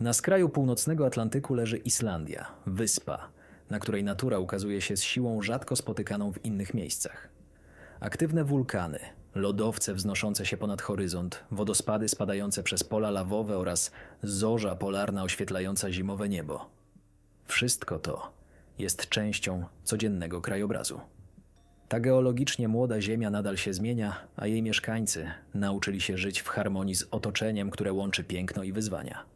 Na skraju północnego Atlantyku leży Islandia, wyspa, na której natura ukazuje się z siłą rzadko spotykaną w innych miejscach. Aktywne wulkany, lodowce wznoszące się ponad horyzont, wodospady spadające przez pola lawowe oraz zorza polarna oświetlająca zimowe niebo. Wszystko to jest częścią codziennego krajobrazu. Ta geologicznie młoda Ziemia nadal się zmienia, a jej mieszkańcy nauczyli się żyć w harmonii z otoczeniem, które łączy piękno i wyzwania.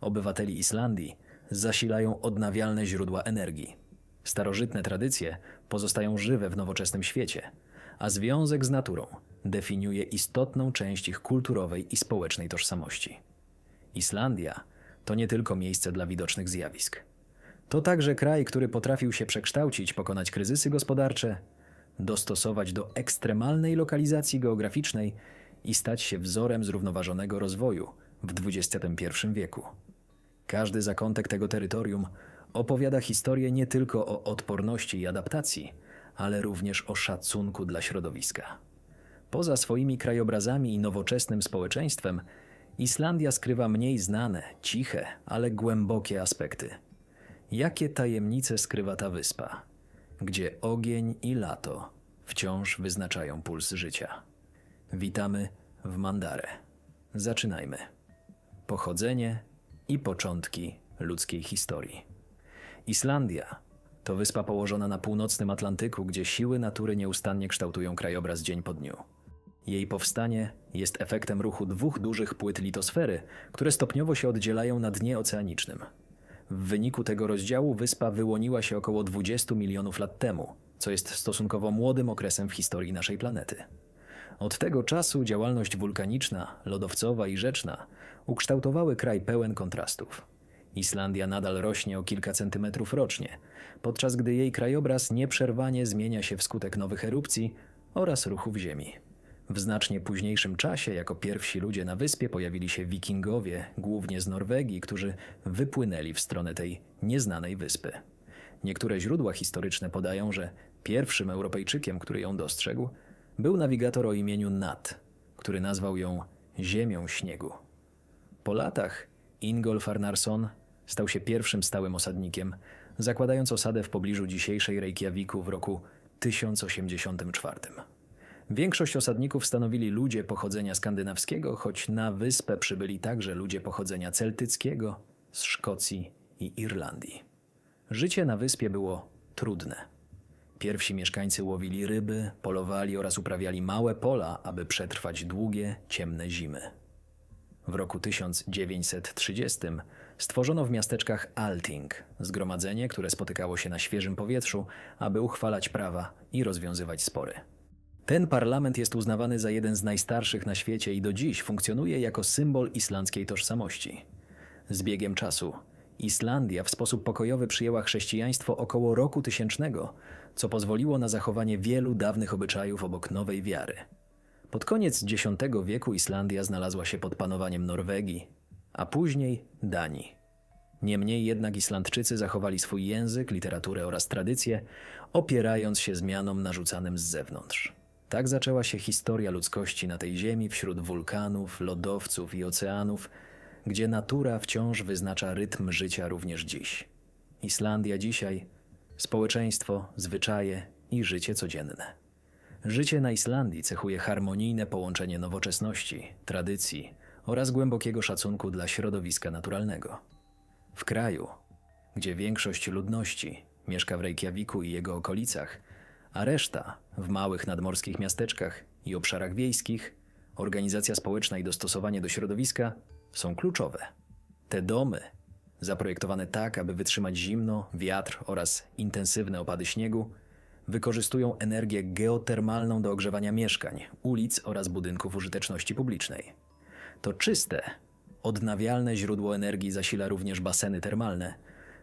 Obywateli Islandii zasilają odnawialne źródła energii. Starożytne tradycje pozostają żywe w nowoczesnym świecie, a związek z naturą definiuje istotną część ich kulturowej i społecznej tożsamości. Islandia to nie tylko miejsce dla widocznych zjawisk. To także kraj, który potrafił się przekształcić, pokonać kryzysy gospodarcze, dostosować do ekstremalnej lokalizacji geograficznej i stać się wzorem zrównoważonego rozwoju w XXI wieku. Każdy zakątek tego terytorium opowiada historię nie tylko o odporności i adaptacji, ale również o szacunku dla środowiska. Poza swoimi krajobrazami i nowoczesnym społeczeństwem, Islandia skrywa mniej znane, ciche, ale głębokie aspekty. Jakie tajemnice skrywa ta wyspa, gdzie ogień i lato wciąż wyznaczają puls życia? Witamy w Mandare. Zaczynajmy. Pochodzenie i początki ludzkiej historii. Islandia to wyspa położona na północnym Atlantyku, gdzie siły natury nieustannie kształtują krajobraz dzień po dniu. Jej powstanie jest efektem ruchu dwóch dużych płyt litosfery, które stopniowo się oddzielają na dnie oceanicznym. W wyniku tego rozdziału wyspa wyłoniła się około 20 milionów lat temu, co jest stosunkowo młodym okresem w historii naszej planety. Od tego czasu działalność wulkaniczna, lodowcowa i rzeczna ukształtowały kraj pełen kontrastów. Islandia nadal rośnie o kilka centymetrów rocznie, podczas gdy jej krajobraz nieprzerwanie zmienia się wskutek nowych erupcji oraz ruchów ziemi. W znacznie późniejszym czasie, jako pierwsi ludzie na wyspie, pojawili się wikingowie, głównie z Norwegii, którzy wypłynęli w stronę tej nieznanej wyspy. Niektóre źródła historyczne podają, że pierwszym Europejczykiem, który ją dostrzegł, był nawigator o imieniu Nat, który nazwał ją Ziemią Śniegu. Po latach Ingolf Arnarsson stał się pierwszym stałym osadnikiem, zakładając osadę w pobliżu dzisiejszej Reykjaviku w roku 1084. Większość osadników stanowili ludzie pochodzenia skandynawskiego, choć na wyspę przybyli także ludzie pochodzenia celtyckiego, z Szkocji i Irlandii. Życie na wyspie było trudne. Pierwsi mieszkańcy łowili ryby, polowali oraz uprawiali małe pola, aby przetrwać długie, ciemne zimy. W roku 1930 stworzono w miasteczkach Alting zgromadzenie, które spotykało się na świeżym powietrzu, aby uchwalać prawa i rozwiązywać spory. Ten parlament jest uznawany za jeden z najstarszych na świecie i do dziś funkcjonuje jako symbol islandzkiej tożsamości. Z biegiem czasu Islandia w sposób pokojowy przyjęła chrześcijaństwo około roku tysięcznego, co pozwoliło na zachowanie wielu dawnych obyczajów obok nowej wiary. Pod koniec X wieku Islandia znalazła się pod panowaniem Norwegii, a później Danii. Niemniej jednak Islandczycy zachowali swój język, literaturę oraz tradycje, opierając się zmianom narzucanym z zewnątrz. Tak zaczęła się historia ludzkości na tej ziemi wśród wulkanów, lodowców i oceanów, gdzie natura wciąż wyznacza rytm życia również dziś. Islandia dzisiaj społeczeństwo, zwyczaje i życie codzienne. Życie na Islandii cechuje harmonijne połączenie nowoczesności, tradycji oraz głębokiego szacunku dla środowiska naturalnego. W kraju, gdzie większość ludności mieszka w Reykjaviku i jego okolicach, a reszta w małych nadmorskich miasteczkach i obszarach wiejskich, organizacja społeczna i dostosowanie do środowiska są kluczowe. Te domy, zaprojektowane tak, aby wytrzymać zimno, wiatr oraz intensywne opady śniegu, wykorzystują energię geotermalną do ogrzewania mieszkań, ulic oraz budynków użyteczności publicznej. To czyste, odnawialne źródło energii zasila również baseny termalne,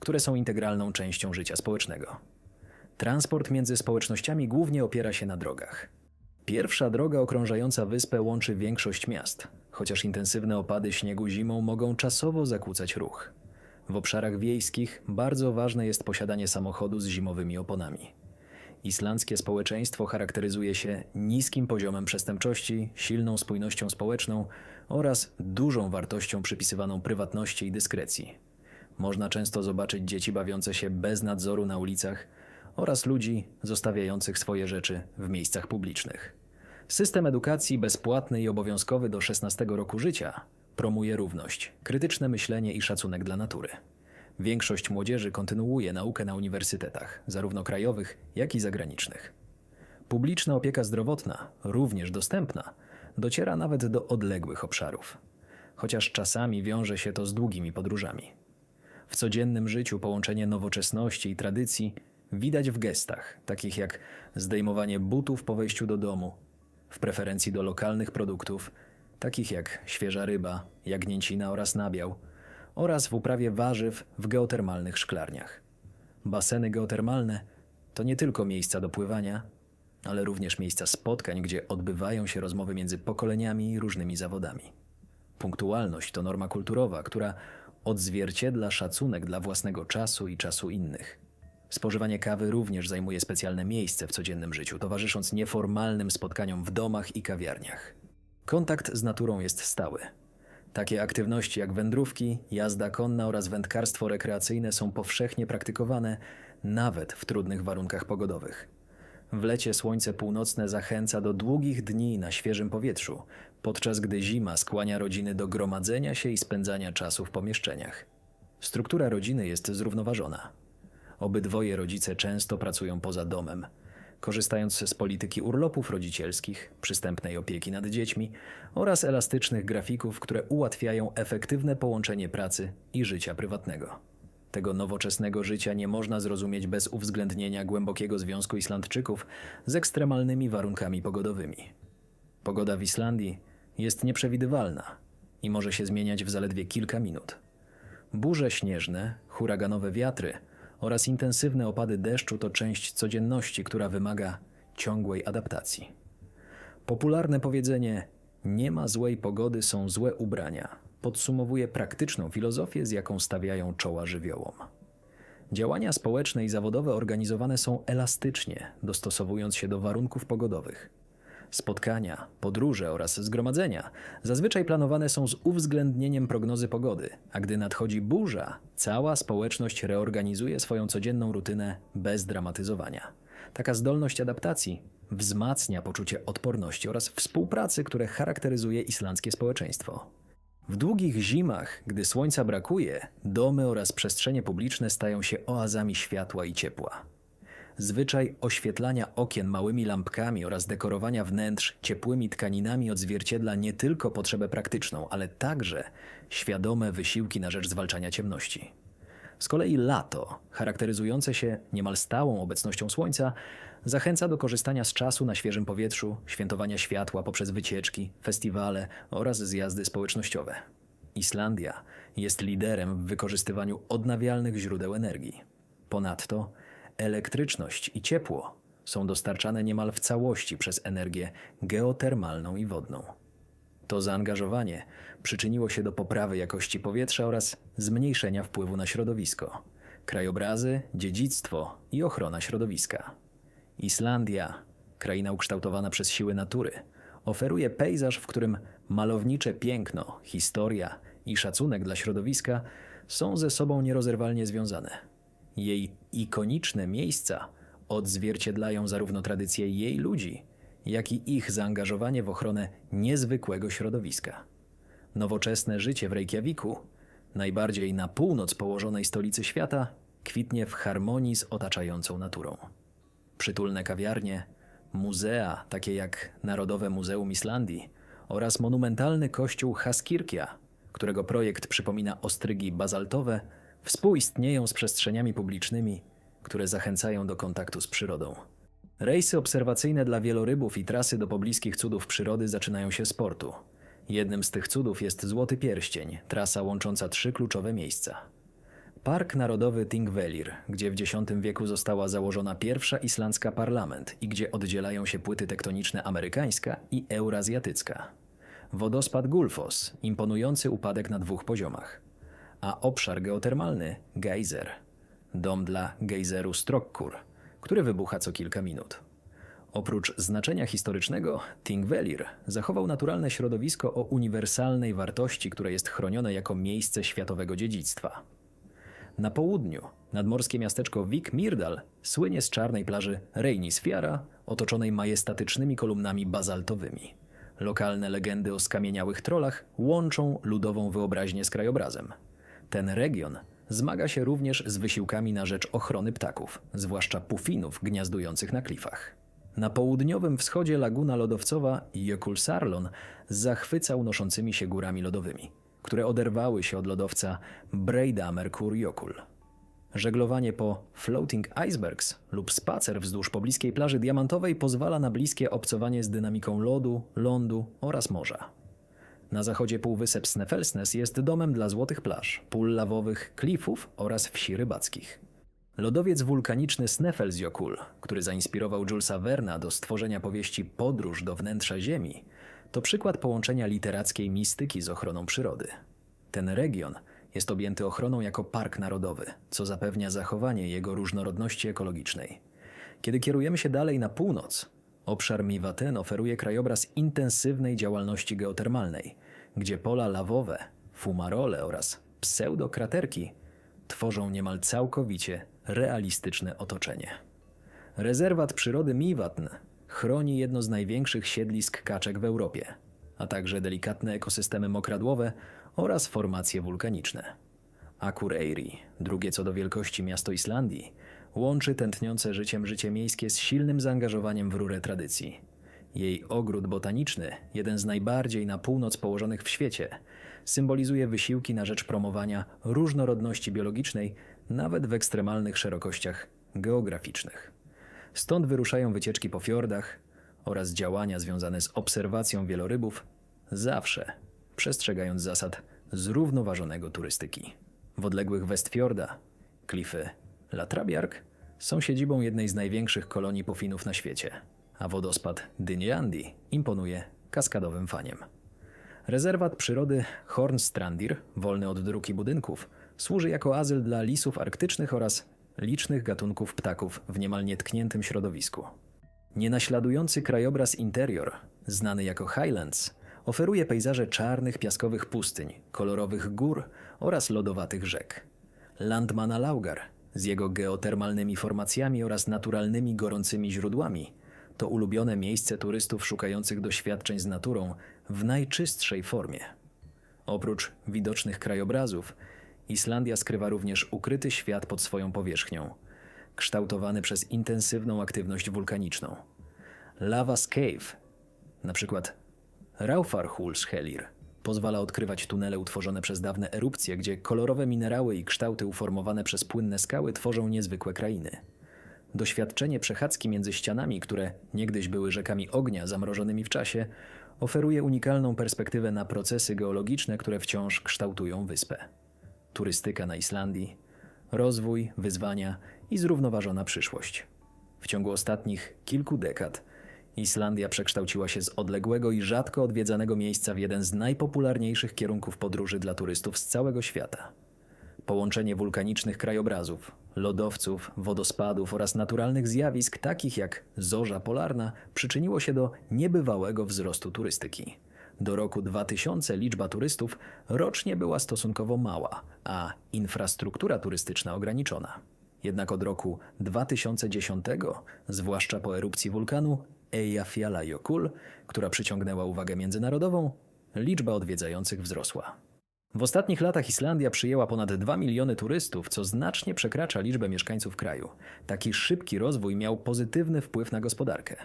które są integralną częścią życia społecznego. Transport między społecznościami głównie opiera się na drogach. Pierwsza droga okrążająca wyspę łączy większość miast, chociaż intensywne opady śniegu zimą mogą czasowo zakłócać ruch. W obszarach wiejskich bardzo ważne jest posiadanie samochodu z zimowymi oponami. Islandzkie społeczeństwo charakteryzuje się niskim poziomem przestępczości, silną spójnością społeczną oraz dużą wartością przypisywaną prywatności i dyskrecji. Można często zobaczyć dzieci bawiące się bez nadzoru na ulicach oraz ludzi zostawiających swoje rzeczy w miejscach publicznych. System edukacji bezpłatny i obowiązkowy do 16 roku życia promuje równość, krytyczne myślenie i szacunek dla natury. Większość młodzieży kontynuuje naukę na uniwersytetach, zarówno krajowych, jak i zagranicznych. Publiczna opieka zdrowotna, również dostępna, dociera nawet do odległych obszarów, chociaż czasami wiąże się to z długimi podróżami. W codziennym życiu połączenie nowoczesności i tradycji widać w gestach, takich jak zdejmowanie butów po wejściu do domu, w preferencji do lokalnych produktów, takich jak świeża ryba, jagnięcina oraz nabiał, oraz w uprawie warzyw w geotermalnych szklarniach. Baseny geotermalne to nie tylko miejsca do pływania, ale również miejsca spotkań, gdzie odbywają się rozmowy między pokoleniami i różnymi zawodami. Punktualność to norma kulturowa, która odzwierciedla szacunek dla własnego czasu i czasu innych. Spożywanie kawy również zajmuje specjalne miejsce w codziennym życiu, towarzysząc nieformalnym spotkaniom w domach i kawiarniach. Kontakt z naturą jest stały. Takie aktywności jak wędrówki, jazda konna oraz wędkarstwo rekreacyjne są powszechnie praktykowane nawet w trudnych warunkach pogodowych. W lecie słońce północne zachęca do długich dni na świeżym powietrzu, podczas gdy zima skłania rodziny do gromadzenia się i spędzania czasu w pomieszczeniach. Struktura rodziny jest zrównoważona. Obydwoje rodzice często pracują poza domem, korzystając z polityki urlopów rodzicielskich, przystępnej opieki nad dziećmi oraz elastycznych grafików, które ułatwiają efektywne połączenie pracy i życia prywatnego. Tego nowoczesnego życia nie można zrozumieć bez uwzględnienia głębokiego związku Islandczyków z ekstremalnymi warunkami pogodowymi. Pogoda w Islandii jest nieprzewidywalna i może się zmieniać w zaledwie kilka minut. Burze śnieżne, huraganowe wiatry oraz intensywne opady deszczu to część codzienności, która wymaga ciągłej adaptacji. Popularne powiedzenie nie ma złej pogody, są złe ubrania podsumowuje praktyczną filozofię, z jaką stawiają czoła żywiołom. Działania społeczne i zawodowe organizowane są elastycznie, dostosowując się do warunków pogodowych. Spotkania, podróże oraz zgromadzenia zazwyczaj planowane są z uwzględnieniem prognozy pogody, a gdy nadchodzi burza, cała społeczność reorganizuje swoją codzienną rutynę bez dramatyzowania. Taka zdolność adaptacji wzmacnia poczucie odporności oraz współpracy, które charakteryzuje islandzkie społeczeństwo. W długich zimach, gdy słońca brakuje, domy oraz przestrzenie publiczne stają się oazami światła i ciepła. Zwyczaj oświetlania okien małymi lampkami oraz dekorowania wnętrz ciepłymi tkaninami odzwierciedla nie tylko potrzebę praktyczną, ale także świadome wysiłki na rzecz zwalczania ciemności. Z kolei lato, charakteryzujące się niemal stałą obecnością słońca, zachęca do korzystania z czasu na świeżym powietrzu, świętowania światła poprzez wycieczki, festiwale oraz zjazdy społecznościowe. Islandia jest liderem w wykorzystywaniu odnawialnych źródeł energii. Ponadto elektryczność i ciepło są dostarczane niemal w całości przez energię geotermalną i wodną. To zaangażowanie przyczyniło się do poprawy jakości powietrza oraz zmniejszenia wpływu na środowisko, krajobrazy, dziedzictwo i ochrona środowiska. Islandia, kraina ukształtowana przez siły natury, oferuje pejzaż, w którym malownicze piękno, historia i szacunek dla środowiska są ze sobą nierozerwalnie związane. Jej ikoniczne miejsca odzwierciedlają zarówno tradycje jej ludzi, jak i ich zaangażowanie w ochronę niezwykłego środowiska. Nowoczesne życie w Reykjaviku, najbardziej na północ położonej stolicy świata, kwitnie w harmonii z otaczającą naturą. Przytulne kawiarnie, muzea takie jak Narodowe Muzeum Islandii oraz monumentalny kościół Haskirkia, którego projekt przypomina ostrygi bazaltowe, współistnieją z przestrzeniami publicznymi, które zachęcają do kontaktu z przyrodą. Rejsy obserwacyjne dla wielorybów i trasy do pobliskich cudów przyrody zaczynają się z portu. Jednym z tych cudów jest Złoty Pierścień, trasa łącząca trzy kluczowe miejsca. Park Narodowy Thingvellir, gdzie w X wieku została założona pierwsza islandzka parlament i gdzie oddzielają się płyty tektoniczne amerykańska i eurazjatycka. Wodospad Gulfos, imponujący upadek na dwóch poziomach. A obszar geotermalny Geyser, dom dla gejzeru Strokkur, który wybucha co kilka minut. Oprócz znaczenia historycznego, Thingvellir zachował naturalne środowisko o uniwersalnej wartości, które jest chronione jako miejsce światowego dziedzictwa. Na południu nadmorskie miasteczko Vik Mirdal słynie z czarnej plaży Reynisfiara, otoczonej majestatycznymi kolumnami bazaltowymi. Lokalne legendy o skamieniałych trollach łączą ludową wyobraźnię z krajobrazem. Ten region zmaga się również z wysiłkami na rzecz ochrony ptaków, zwłaszcza pufinów gniazdujących na klifach. Na południowym wschodzie laguna lodowcowa Jökulsárlón zachwyca unoszącymi się górami lodowymi, które oderwały się od lodowca Breidamerkur Jökull. Żeglowanie po floating icebergs lub spacer wzdłuż pobliskiej plaży diamantowej pozwala na bliskie obcowanie z dynamiką lodu, lądu oraz morza. Na zachodzie półwysep Sneffelsnes jest domem dla złotych plaż, pól lawowych, klifów oraz wsi rybackich. Lodowiec wulkaniczny Sneffelsjökull, który zainspirował Julesa Verna do stworzenia powieści Podróż do wnętrza Ziemi, to przykład połączenia literackiej mistyki z ochroną przyrody. Ten region jest objęty ochroną jako park narodowy, co zapewnia zachowanie jego różnorodności ekologicznej. Kiedy kierujemy się dalej na północ, obszar Miwaten oferuje krajobraz intensywnej działalności geotermalnej, gdzie pola lawowe, fumarole oraz pseudokraterki tworzą niemal całkowicie realistyczne otoczenie. Rezerwat przyrody Miwatn chroni jedno z największych siedlisk kaczek w Europie, a także delikatne ekosystemy mokradłowe oraz formacje wulkaniczne. Akureyri, drugie co do wielkości miasto Islandii, łączy tętniące życiem życie miejskie z silnym zaangażowaniem w rurę tradycji. Jej ogród botaniczny, jeden z najbardziej na północ położonych w świecie, symbolizuje wysiłki na rzecz promowania różnorodności biologicznej nawet w ekstremalnych szerokościach geograficznych. Stąd wyruszają wycieczki po fiordach oraz działania związane z obserwacją wielorybów, zawsze przestrzegając zasad zrównoważonego turystyki. W odległych Westfjorda, klify Latrabjark są siedzibą jednej z największych kolonii pofinów na świecie, a wodospad Dynjandi imponuje kaskadowym faniem. Rezerwat przyrody Hornstrandir, wolny od dróg i budynków, służy jako azyl dla lisów arktycznych oraz licznych gatunków ptaków w niemal nietkniętym środowisku. Nienaśladujący krajobraz interior, znany jako Highlands, oferuje pejzaże czarnych piaskowych pustyń, kolorowych gór oraz lodowatych rzek. Landmana Laugar z jego geotermalnymi formacjami oraz naturalnymi gorącymi źródłami to ulubione miejsce turystów szukających doświadczeń z naturą w najczystszej formie. Oprócz widocznych krajobrazów, Islandia skrywa również ukryty świat pod swoją powierzchnią, kształtowany przez intensywną aktywność wulkaniczną. Lava's Cave, na przykład Raufarhulshellir, pozwala odkrywać tunele utworzone przez dawne erupcje, gdzie kolorowe minerały i kształty uformowane przez płynne skały tworzą niezwykłe krainy. Doświadczenie przechadzki między ścianami, które niegdyś były rzekami ognia zamrożonymi w czasie, oferuje unikalną perspektywę na procesy geologiczne, które wciąż kształtują wyspę. Turystyka na Islandii, rozwój, wyzwania i zrównoważona przyszłość. W ciągu ostatnich kilku dekad Islandia przekształciła się z odległego i rzadko odwiedzanego miejsca w jeden z najpopularniejszych kierunków podróży dla turystów z całego świata. Połączenie wulkanicznych krajobrazów, lodowców, wodospadów oraz naturalnych zjawisk takich jak zorza polarna przyczyniło się do niebywałego wzrostu turystyki. Do roku 2000 liczba turystów rocznie była stosunkowo mała, a infrastruktura turystyczna ograniczona. Jednak od roku 2010, zwłaszcza po erupcji wulkanu Eyjafjallajökull, która przyciągnęła uwagę międzynarodową, liczba odwiedzających wzrosła. W ostatnich latach Islandia przyjęła ponad 2 miliony turystów, co znacznie przekracza liczbę mieszkańców kraju. Taki szybki rozwój miał pozytywny wpływ na gospodarkę.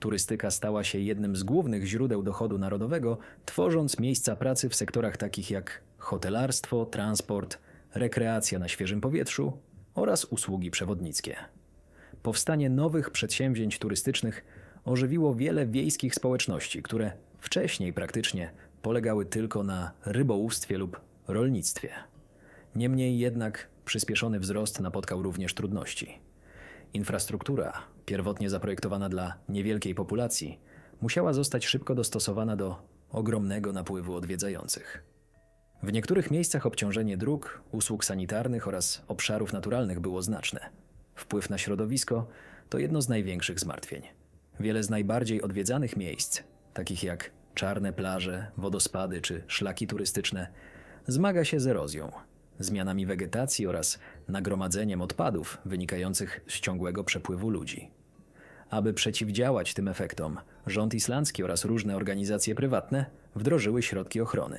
Turystyka stała się jednym z głównych źródeł dochodu narodowego, tworząc miejsca pracy w sektorach takich jak hotelarstwo, transport, rekreacja na świeżym powietrzu oraz usługi przewodnickie. Powstanie nowych przedsięwzięć turystycznych ożywiło wiele wiejskich społeczności, które wcześniej praktycznie polegały tylko na rybołówstwie lub rolnictwie. Niemniej jednak przyspieszony wzrost napotkał również trudności. Infrastruktura, pierwotnie zaprojektowana dla niewielkiej populacji, musiała zostać szybko dostosowana do ogromnego napływu odwiedzających. W niektórych miejscach obciążenie dróg, usług sanitarnych oraz obszarów naturalnych było znaczne. Wpływ na środowisko to jedno z największych zmartwień. Wiele z najbardziej odwiedzanych miejsc, takich jak czarne plaże, wodospady czy szlaki turystyczne, zmaga się z erozją, zmianami wegetacji oraz nagromadzeniem odpadów wynikających z ciągłego przepływu ludzi. Aby przeciwdziałać tym efektom, rząd islandzki oraz różne organizacje prywatne wdrożyły środki ochrony.